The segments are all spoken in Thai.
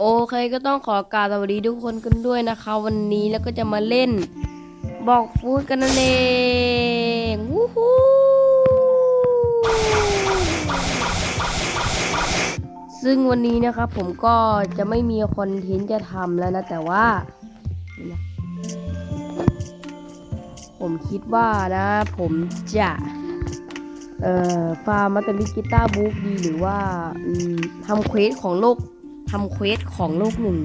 โอเคก็ต้องขอกราบสวัสดีทุกคนกันด้วยนะคะ วันนี้แล้วก็จะมาเล่นบอกฟูดกันนั่นเองวู้ฮู้ซึ่งวันนี้นะครับผมก็จะไม่มีคอนเทนต์จะทำแล้วนะ แต่ว่า ผมคิดว่านะ ผมจะเอ่อฟาร์มมัตเตอร์กีตาบุ๊กดีหรือว่าทำเควสของโลก ทำเควสของโลกหนึ่ง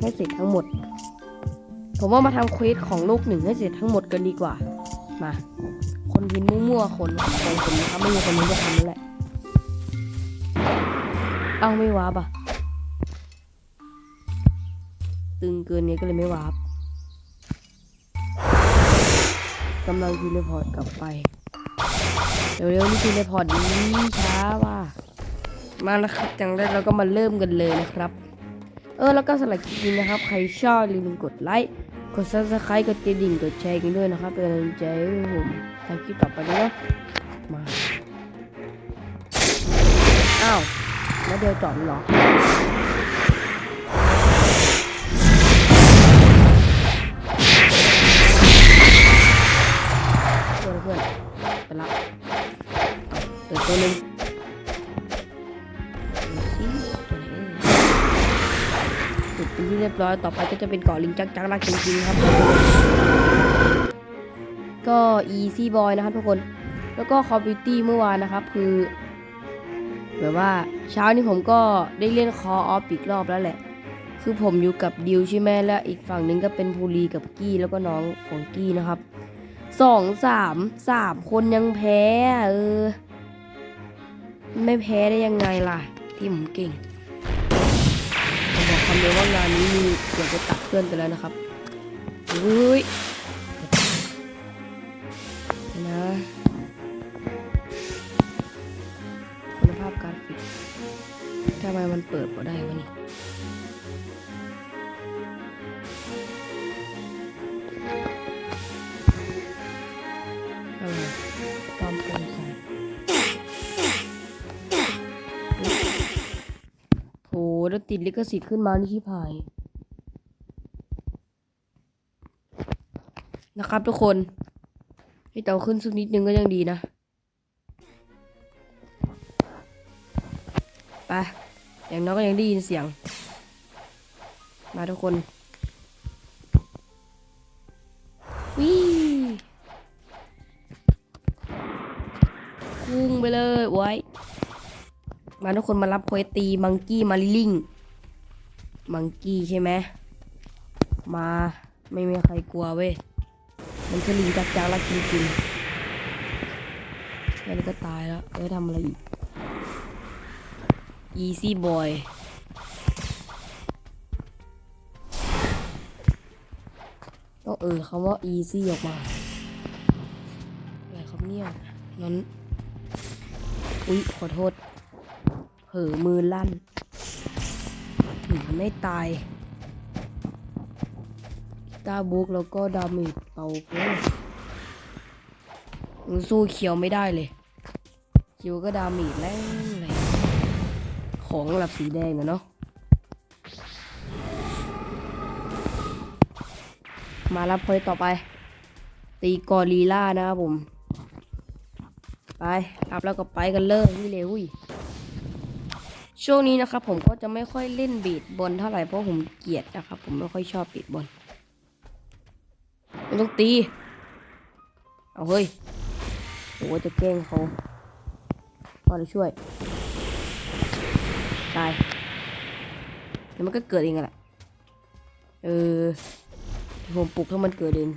ให้เสร็จทั้งหมด ผมว่ามาทำเควสของโลกหนึ่งให้เสร็จทั้งหมดกันดีกว่า มา คนยินมั่วๆคนของผมนะครับไม่มีคนนี้จะทำนั่นแหละ เอาไม่วาร์ปอะ ตึงเกินนี้ก็เลยไม่วาร์ปกำลังทีเลพอร์ตกลับไป เร็วๆนี่คือในพอร์ตนี้ช้าว่ะ มาแล้วครับจังแรกเราก็มาเริ่มกันเลยนะครับ เออแล้วก็สำหรับคลิปนี้นะครับ ใครชอบลืมกดไลค์กด subscribe กดกระดิ่งกดแชร์กันด้วยนะครับเป็นกำลังใจให้ผมทำคลิปต่อไปด้วยนะมาอ้าวแล้วเดียวจอดหรอเพื่อนเพื่อนไปละเดี๋ยวตัวหนึง เป็นที่เรียบร้อยต่อไปก็จะเป็นเกาะลิงจักจักรักจริงๆครับ ก็ easy boy นะครับทุกคน แล้วก็ call of duty เมื่อวานนะครับ คือแบบว่าเช้านี้ผมก็ได้เล่น call of อีกรอบแล้วแหละ คือผมอยู่กับดิวใช่ไหมแล้วอีกฝั่งหนึงก็เป็นภูรีกับกี้แล้วก็น้องของกี้นะครับสองสามสามคนยังแพ้เออ ไม่แพ้ได้ยังไงล่ะ ที่ผมเก่ง คำเลยว่างานนี้มีเกือบจะตัดเพื่อนไปแล้วนะครับอุ้ยนะคุณภาพการปิดทำไมมันเปิดก็ได้วะนี่ ติดลิขสิทธิ์ขึ้นมานี่ที่พาย นะครับทุกคน ให้เตาขึ้นสักนิดนึงก็ยังดีนะ ไป อย่างน้อยก็ยังได้ยินเสียง มาทุกคนวิ่งไปเลยไว้มาทุกคนมารับโคยตี มังกี้ มาลิลิง มังกี้ใช่ไหมมาไม่มีใครกลัวเว้ย มันคือลิงจักจักๆแล้วจริงๆแค่นี้ก็ตายแล้วจะทำอะไรอีก easy boy ต้องเออคำว่า easy ออกมาอะไรครับเนี่ยนั้น อุ๊ย ขอโทษ เผลอมือลั่น ไม่ตายตาบุกแล้วก็ดาเมจเบาเกินมันสู้เขียวไม่ได้เลยเขียวก็ดาเมจแรงเลย ของระดับสีแดงอะเนาะมารับเพยต่อไป ตีกอริลล่านะครับผม ไปรับแล้วก็ไปกันเลยนี่เลยอุ้ย ช่วงนี้นะครับผมก็จะไม่ค่อยเล่นบีดบอลเท่าไหร่เพราะผมเกลียดนะครับ ผมไม่ค่อยชอบบีดบอลไม่ต้องตี เอาเฮ้ยโอ้จะแกล้งเขาพอจะช่วยตายเดี๋ยวมันก็เกิดเองแหละเออผมปลุกถ้มันเกิดเอง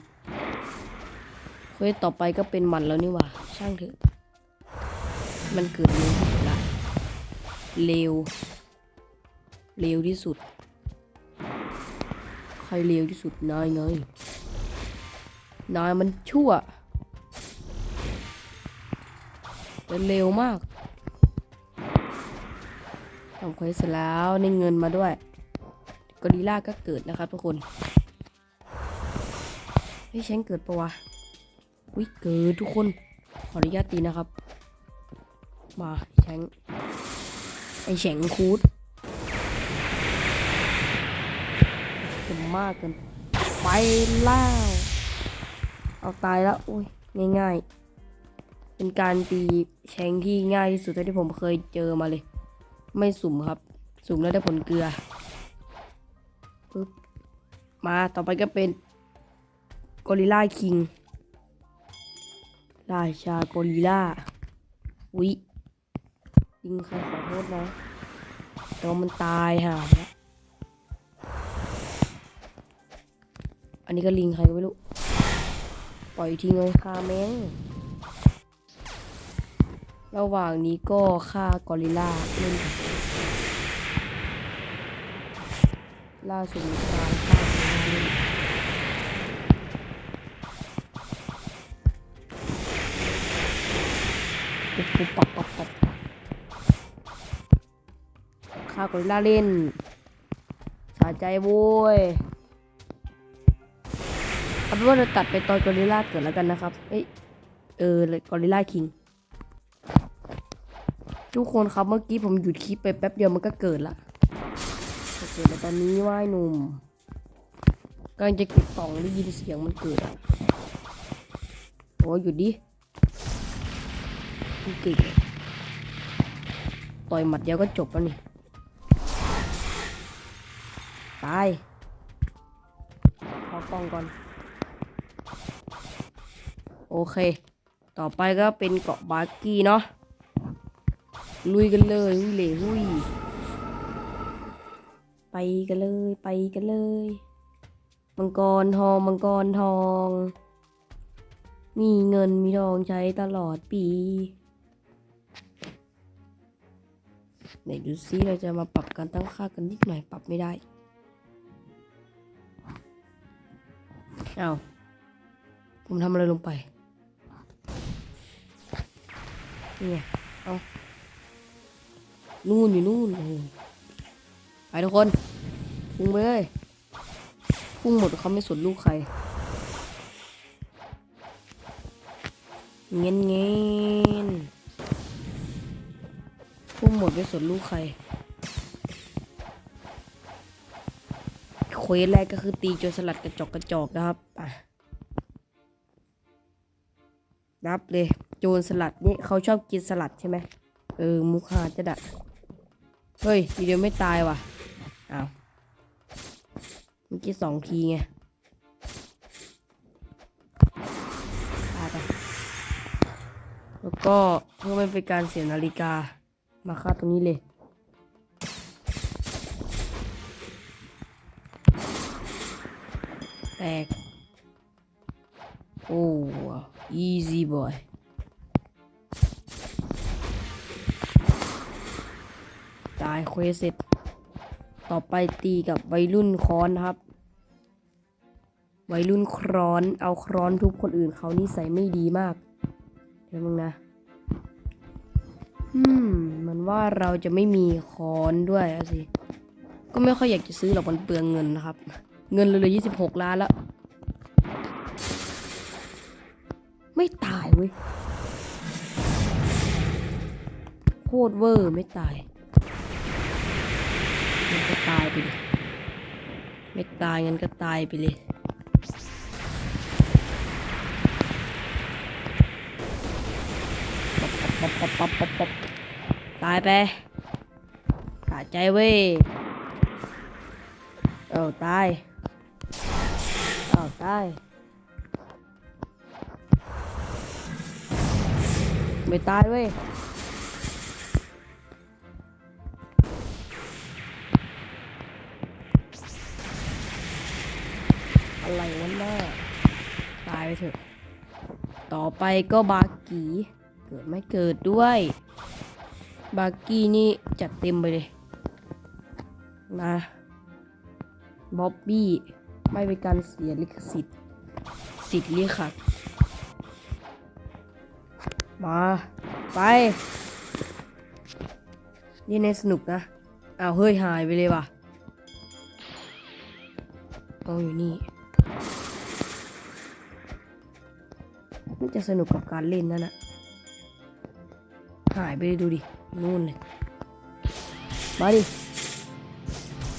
เฮ้ยต่อไปก็เป็นมันแล้วนี่ว่าช่างเถอะ มันเกิดเร็ว ที่สุดละเร็วเร็วที่สุด ใครเร็วที่สุดนายไงนายมันชั่วแต่เร็วมากทำเควสเสร็จแล้วได้เงินมาด้วยกอริล่าก็เกิดนะครับทุกคนเฮ้ยฉันเกิดปะวะอุ้ยเกิดทุกคน ขออนุญาตตีนะครับ มาแฉง ไอแฉงคูดมากเกินไปแล้วเอาตายแล้วอุ้ยง่าย ๆ เป็นการตีแชงที่ง่ายที่สุดเท่าที่ผมเคยเจอมาเลย ไม่สุ่มครับ สุ่มแล้วได้ผลเกลือปึ๊บมาต่อไปก็เป็นกอริลลาคิงราชากอริลลาวิ ยิงใครขอโทษนะแต่ว่ามันตายห่าแล้วอันนี้ก็ลิงใครก็ไม่รู้ ปล่อยทิ้งเลยคาแมงระหว่างนี้ก็ฆ่ากอริลลาเล่นล่าสุดมีการฆ่ากอริลลาเล่นปุ๊บปุ๊บปับ ฆ่ากอริลลาเล่นสะใจโว้ยเอาเป็นว่าเราตัดไปตอนกอริลลาเกิดแล้วกันนะครับ เอ้ยเออกอริลลาคิง ทุกคนครับเมื่อกี้ผมหยุดคลิปไปแป๊บเดียวมันก็เกิดละเกิดแล้วตอนนี้ว่ายหนุ่มกำลังจะเก็บกล่องได้ยินเสียงมันเกิดโอ้ยหยุดดิเก่งต่อยหมัดเดียวก็จบแล้วนี่ ตายขอกล้องก่อน โอเค ต่อไปก็เป็นเกาะบาร์กี้เนาะลุยกันเลยหุยเหล่หุยไปกันเลยไปกันเลยมังกรทองมังกรทอง มีเงินมีทองใช้ตลอดปีไหนดูซิเราจะมาปรับการตั้งค่ากันนิดหน่อยปรับไม่ได้ เอาวผมทำอะไรลงไป นี่ไงเอานู่นอยู่นู่นโอ้โหไปทุกคนพุ่งไปเลยพุ่งหมดเขาไม่สนลูกใคร เงี้ยเงี้ยพุ่งหมดไม่สนลูกใคร ควสแรกก็คือตีโจรสลัดกระจอกกระจอกนะครับอะนับเลย โจรสลัดนี่เขาชอบกินสลัดใช่ไหมเออมุกฮาจะดัดเฮ้ยทีเดียวไม่ตายว่ะอ้าวเมื่อกี้สองทีไงตายไปแล้วก็เพื่อไม่เป็นการเสียนาฬิกามาค่าตรงนี้เลย แตก โอ้ easy boy ตายเควสเสร็จ ต่อไปตีกับวัยรุ่นค้อนครับ วัยรุ่นครอน เอาครอนทุบคนอื่นเขานิสัยไม่ดีมาก เดี๋ยวมึงนะอืมมันว่าเราจะไม่มีค้อนด้วยสิ ก็ไม่ค่อยอยากจะซื้อหรอกมันเปลืองเงินนะครับ เงินเหลยยี่สิบหกล้านแล้ว ไม่ตายเว้ย โคตรเวอร์ไม่ตาย มันก็ตายไปดิไม่ตายงั้นก็ตายไปเลยป๊อปป๊อปป๊อปป๊อปป๊อปตายไปขาดใจเว้ย เอ้าตาย เอ้าตายไม่ตายเว้ยอะไรวะหน้าตายไปเถอะ ต่อไปก็บากีเกิดไม่เกิดด้วย บากีนี่จัดเต็มไปเลยนะบ๊อบบี้ ไม่เป็นการเสียลิขสิทธิ์ สิทธิ์ลิขัดมา ไป นี่ในสนุกนะเอาเฮ้ยหายไปเลยว่ะเอาอยู่นี่มันจะสนุกกับการเล่นนั่นนะหายไปเลยดูดิ นู่นเลย มาดิ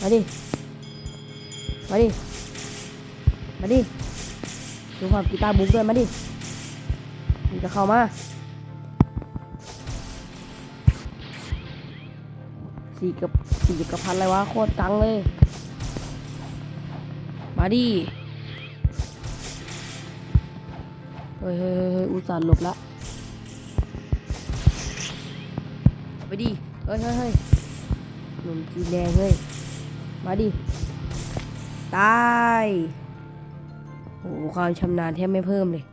มาดิ มาดิ มาดิดูความกีตาร์บุ๊กด้วยมาดิมึงจะเข้ามาสี่กับสี่กับพันอะไรวะโคตรจังเลย มาดิเฮ้ยเฮ้ยอุตส่าห์หลบละไปดิเฮ้ยเฮ้ยเฮ้ยหนุ่มจีแดงเฮ้ย มาดิ ตาย โอ้โหความชำนาญแทบไม่เพิ่มเลย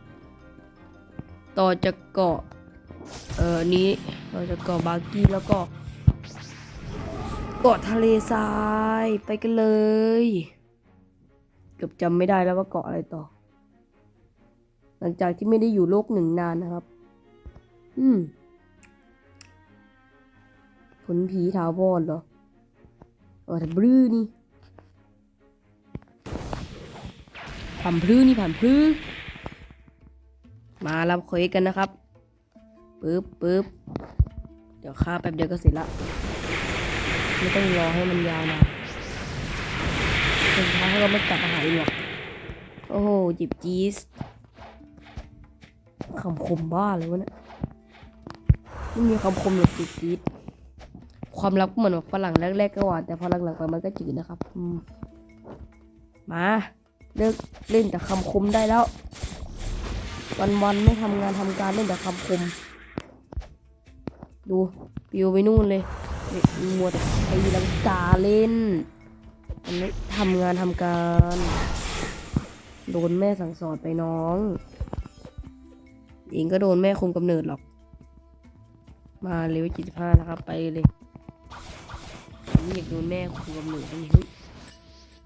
ต่อจากเกาะ เอ่อ นี้ต่อจากเกาะบาร์กี้แล้วก็ เกาะทะเลทราย ไปกันเลย เกือบจำไม่ได้แล้วว่าเกาะอะไรต่อ หลังจากที่ไม่ได้อยู่โลกหนึ่งนานนะครับ อืม ผลผีถาวรเหรอเออแต่บลื้อนี่ ผ่านพลื้อนี่ผ่านพลื้อมารับเควสกันนะครับปึ๊บปึ๊บเดี๋ยวค่าแป๊บเดียวก็เสร็จละ ไม่ต้องรอให้มันยาวนานสุดท้ายเขาก็ไม่กลับมาหาอีกหรอกโอ้โหจิบจี๊สคำคมบ้าเลยวะเนี่ยไม่มีคำคมหรอกจิบจี๊สความรักเหมือนแบบฝรั่งแรกๆก็หวานแต่พอหลังๆไปมันก็จืดนะครับ มา เลิกเล่นแต่คำคมได้แล้ว วันๆไม่ทำงานทำการเล่นแต่คำคม ดูปิวไปนู่นเลยเด็กมัวแต่ตีลังกาเล่นมันไม่ทำงานทำการโดนแม่สั่งสอนไปน้องเองก็โดนแม่คุมกำเนิดหรอก มาเลเวลจิตห้านะครับ ไปเลยผมอยากโดนแม่คุมกำเนิดนี่เฮ้ย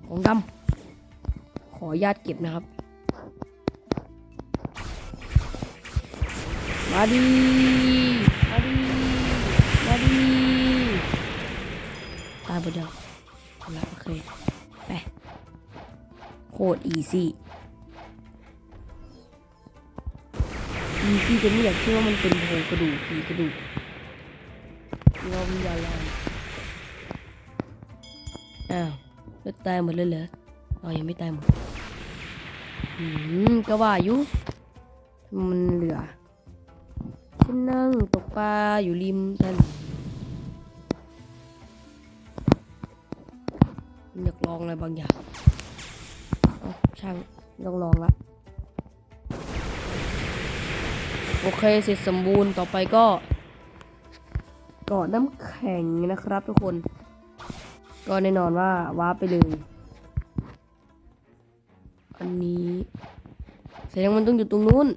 ของดำ ออนุญาตเก็บนะครับ มาดี มาดี มาดี ตายหมดยังเอาละโอเค ไป โคตรอีซี่ อีซี่จนไม่อยากเชื่อว่ามันเป็นโครงกระดูกผีกระดูกเราวิญญาลอยอ้าวแล้วตายหมดเลยเหรออ๋อยังไม่ตายหมด อืมก็ว่าอยู่มันเหลือฉันนั่งตกปลาอยู่ริมทะเลอยากลองอะไรบางอย่างช่างลองลองละโอเคเสร็จสมบูรณ์ต่อไปก็เกาะน้ำแข็งนะครับทุกคน ก็แน่นอนว่าวาร์ปไปเลย แสดงมันต้องอยู่ตรงนู้น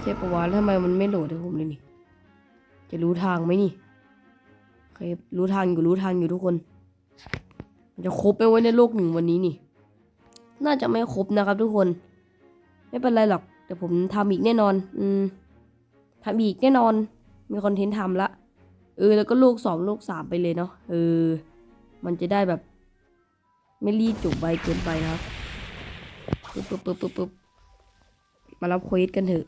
เทพประวานทำไมมันไม่โหลดให้ผมเลยนี่ จะรู้ทางไหมนี่เครู้ทางอยู่รู้ทางอยู่ทุกคน มันจะครบไหมไว้ในโลกหนึ่งวันนี้นี่ น่าจะไม่ครบนะครับทุกคน ไม่เป็นไรหรอกแต่ผมทำอีกแน่นอน อืมทำอีกแน่นอน มีคอนเทนต์ทำละเออแล้วก็ลูกสองลูกสามไปเลยเนาะเออ มันจะได้แบบ ไม่รีบจบไวเกินไปนะครับ ปึ๊บปึ๊บปึ๊บปึ๊บปึ๊บมารับเควสกันเถอะ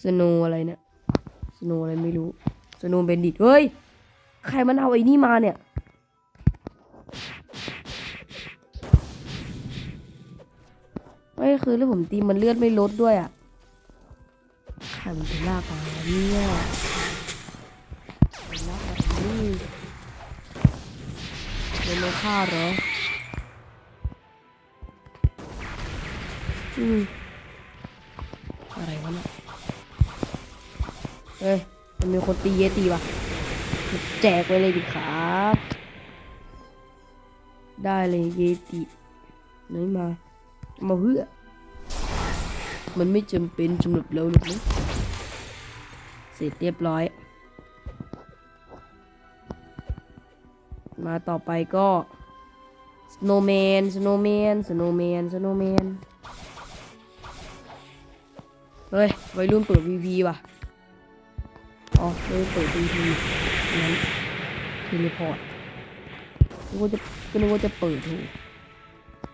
สโนอะไรเนี่ยสโนอะไรไม่รู้สโนเบนดิตเฮ้ย ใครมันเอาไอ้นี่มาเนี่ยไม่คือแล้วผมตีมันเลือดไม่ลดด้วยอะใครมันไปลากมาเนี่ยไปลากมาทำนี่เป็นโลฆ่าเหรอ อืมอะไรวะเนี่ยเฮ้ยมันมีคนตีเยตีว่ะแจกไปเลยดิครับ ได้เลยเยติไหนมา มาเพื่อ มันไม่จำเป็นสำหรับเราหรอกนะเสร็จเรียบร้อย มาต่อไปก็ snowman snowman snowman snowman เฮ้ยวัยรุ่นเปิด VP ว่ะ อ๋อไม่ได้เปิด VP งั้นเทเลพอร์ตนึกว่าจะก็นึกว่าจะเปิดถูก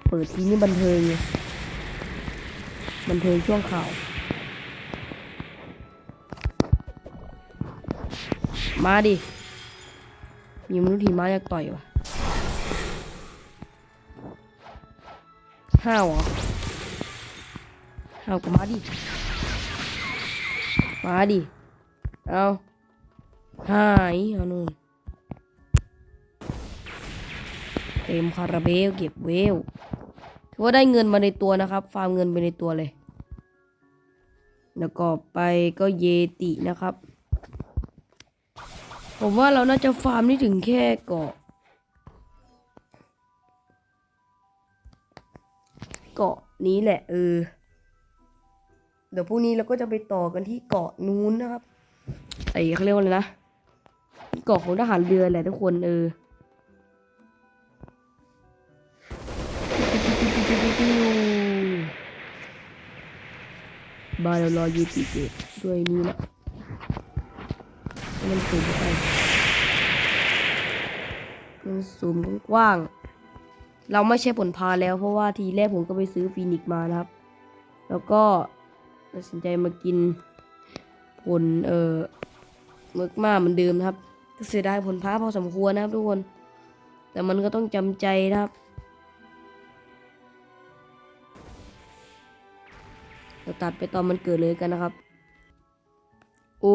เปิดทีนี่บันเทิงไงบันเทิงช่วงข่าว มาดิ มีมนุษย์หิมะอยากต่อยว่ะห้าวเหรอห้าวก็มาดิ มาดิ เอาหายเอานู่นเต็มคาราเบลเก็บเวลถือว่าได้เงินมาในตัวนะครับ ฟาร์มเงินไปในตัวเลย แล้วก็ไปก็เยตินะครับ ผมว่าเราน่าจะฟาร์มนี่ถึงแค่เกาะเกาะนี้แหละเออ เดี๋ยวพรุ่งนี้เราก็จะไปต่อกันที่เกาะนู้นนะครับไอ้เขาเรียกว่าอะไรนะเกาะของทหารเรือแหละทุกคนเออบายรอยูติเกตด้วยนี่นะมันสูงไปมันสูงกว้าง เราไม่ใช่ผลพาแล้วเพราะว่าทีแรกผมก็ไปซื้อฟีนิกซ์มานะครับ แล้วก็ ตัดสินใจมากินผลเอ่อมึกมาเหมือนเดิมนะครับก็เสียดายผลพ้าพอสมควรนะครับทุกคน แต่มันก็ต้องจำใจนะครับเราตัดไปตอนมันเกิดเลยกันนะครับ โอ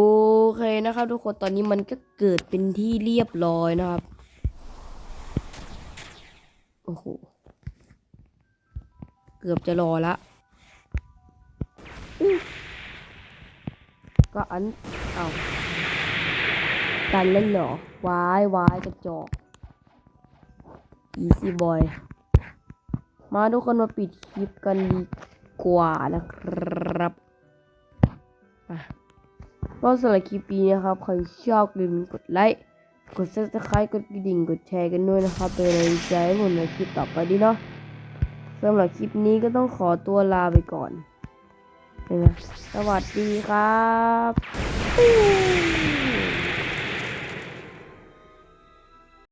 เคนะครับ ทุกคนตอนนี้มันก็เกิดเป็นที่เรียบร้อยนะครับโอ้โหเกือบจะรอละ ก็อัน เอาตันเล่นเหรอวายวายกระจอกอีซี่บอยมาทุกคนมาปิดคลิปกันดีกว่านะครับอะก็สำหรับคลิปนี้นะครับใครชอบอย่าลืมกดไลค์ กด subscribe กดกระดิ่ง กดแชร์กันด้วยนะครับ เป็นกำลังใจให้ผมในคลิปต่อไปดีเนาะสำหรับคลิปนี้ก็ต้องขอตัวลาไปก่อน สวัสดีครับ